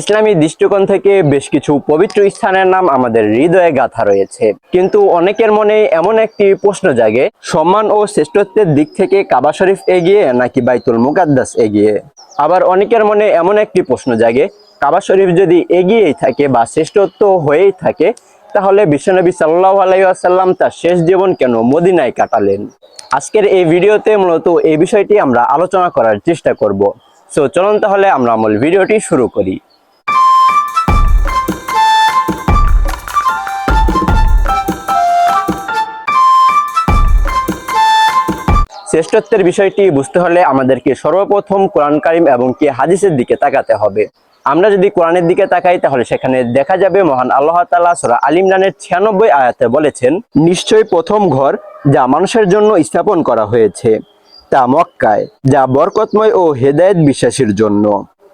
ইসলামী দৃষ্টিকোণ থেকে বেশ কিছু পবিত্র স্থানের নাম আমাদের হৃদয়ে গাথা রয়েছে। কিন্তু অনেকের মনে এমন একটি প্রশ্ন জাগে, সম্মান ও শ্রেষ্ঠত্বের দিক থেকে কাবা শরীফ এগিয়ে নাকি বাইতুল মুকাদ্দাস এগিয়ে? আবার অনেকের মনে এমন একটি প্রশ্ন জাগে, কাবা শরীফ যদি এগিয়েই থাকে বা শ্রেষ্ঠত্ব হয়েই থাকে, তাহলে বিশ্বনবী সাল্লাহ আলাইসাল্লাম তার শেষ জীবন কেন মদিনায় কাটালেন? আজকের এই ভিডিওতে মূলত এই বিষয়টি আমরা আলোচনা করার চেষ্টা করব। সো চলুন তাহলে আমরা মূল ভিডিওটি শুরু করি। শ্রেষ্ঠত্বের বিষয়টি বুঝতে হলে আমাদেরকে সর্বপ্রথম কোরআন কারিম এবং কি হাদিসের দিকে তাকাতে হবে। আমরা যদি কোরআনের দিকে তাকাই, তাহলে সেখানে দেখা যাবে মহান আল্লাহ তালা সূরা আল ইমরানের ছিয়ানব্বই আয়াতে বলেছেন, নিশ্চয়ই প্রথম ঘর যা মানুষের জন্য স্থাপন করা হয়েছে, তা মক্কায়, যা বরকতময় ও হেদায়েত বিশ্বাসীর জন্য।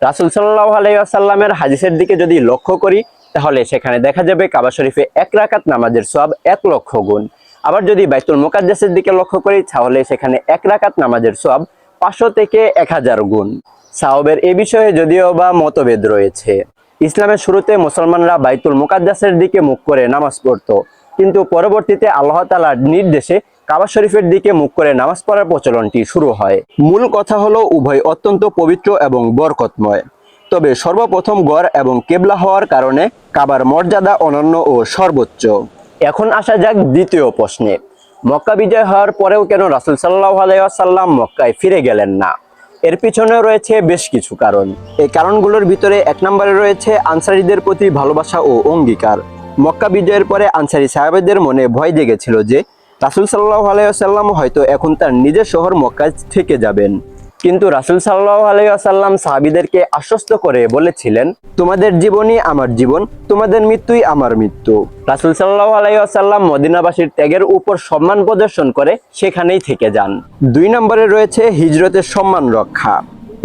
রাসুল সাল্লাহ আলাইসাল্লামের হাদিসের দিকে যদি লক্ষ্য করি, তাহলে সেখানে দেখা যাবে কাবা শরীফে এক রাকাত নামাজের সব এক লক্ষ গুণ। আবার যদি বাইতুল মোকাদ্দাসের দিকে লক্ষ্য করি, তাহলে সেখানে এক রাকাত নামাজের সব পাঁচশো থেকে এক হাজার গুণ। সাহবের এ বিষয়ে যদিও বা মতভেদ রয়েছে। ইসলামের শুরুতে মুসলমানরা বাইতুল মুকাদ্দাসের দিকে মুখ করে নামাজ পড়তো। কিন্তু পরবর্তীতে আল্লাহ তালার নির্দেশে কাবা শরীফের দিকে মুখ করে নামাজ পড়ার প্রচলনটি শুরু হয়। মূল কথা হলো উভয় অত্যন্ত পবিত্র এবং বরকতময়। তবে সর্বপ্রথম গড় এবং কেবলা হওয়ার কারণে কাবার মর্যাদা অনন্য ও সর্বোচ্চ। এখন আসা যাক দ্বিতীয় প্রশ্নে। মক্কা বিজয় হওয়ার পরেও কেন রাসুল সাল্লাহ আলাইসাল্লাম মক্কায় ফিরে গেলেন না? এর পিছনে রয়েছে বেশ কিছু কারণ। এই কারণগুলোর ভিতরে এক নম্বরে রয়েছে আনসারিদের প্রতি ভালোবাসা ও অঙ্গীকার। মক্কা বিজয়ের পরে আনসারী সাহেবদের মনে ভয় জেগেছিল যে রাসুল সাল্লাহ আলাইসাল্লাম হয়তো এখন তার নিজের শহর মক্কায় থেকে যাবেন। কিন্তু রাসুল সাল্লাহ আলাইসাল্লাম সাহাবিদেরকে আশ্বস্ত করে বলেছিলেন, তোমাদের জীবনই আমার জীবন, তোমাদের মৃত্যুই আমার মৃত্যু। রাসুল সাল্লাহ আলাইসাল্লাম মদিনাবাসীর ত্যাগের উপর সম্মান প্রদর্শন করে সেখানেই থেকে যান। দুই নম্বরে রয়েছে হিজরতের সম্মান রক্ষা।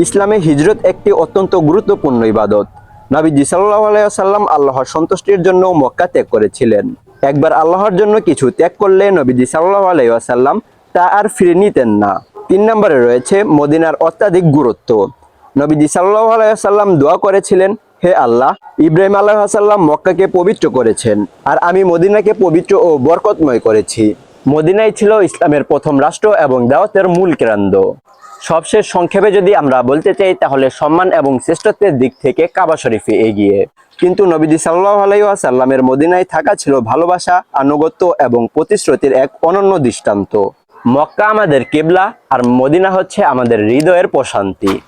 ইসলামে হিজরত একটি অত্যন্ত গুরুত্বপূর্ণ ইবাদত। নবীজি সাল্লাহ আলাইসাল্লাম আল্লাহর সন্তুষ্টির জন্য মক্কা ত্যাগ করেছিলেন। একবার আল্লাহর জন্য কিছু ত্যাগ করলে নবীজি সাল্লাহ আলাইসাল্লাম তা আর ফিরে নিতেন না। তিন নম্বরে রয়েছে মদিনার অত্যাধিক গুরুত্ব। নবীজি সাল্লাহ আলাইসাল্লাম দোয়া করেছিলেন, হে আল্লাহ, ইব্রাহিম আল্লাহ সাল্লাম মক্কাকে পবিত্র করেছেন আর আমি মদিনাকে পবিত্র ও বরকতময় করেছি। মদিনাই ছিল ইসলামের প্রথম রাষ্ট্র এবং দাওয়াতের মূল কেন্দ্র। সবশেষ সংক্ষেপে যদি আমরা বলতে চাই, তাহলে সম্মান এবং শ্রেষ্ঠত্বের দিক থেকে কাবা শরীফে এগিয়ে। কিন্তু নবীজি সাল্লাহ আলাইসাল্লামের মদিনায় থাকা ছিল ভালোবাসা, আনুগত্য এবং প্রতিশ্রুতির এক অনন্য দৃষ্টান্ত। মক্কা আমাদের কেবলা আর মদিনা হচ্ছে আমাদের হৃদয়ের প্রশান্তি।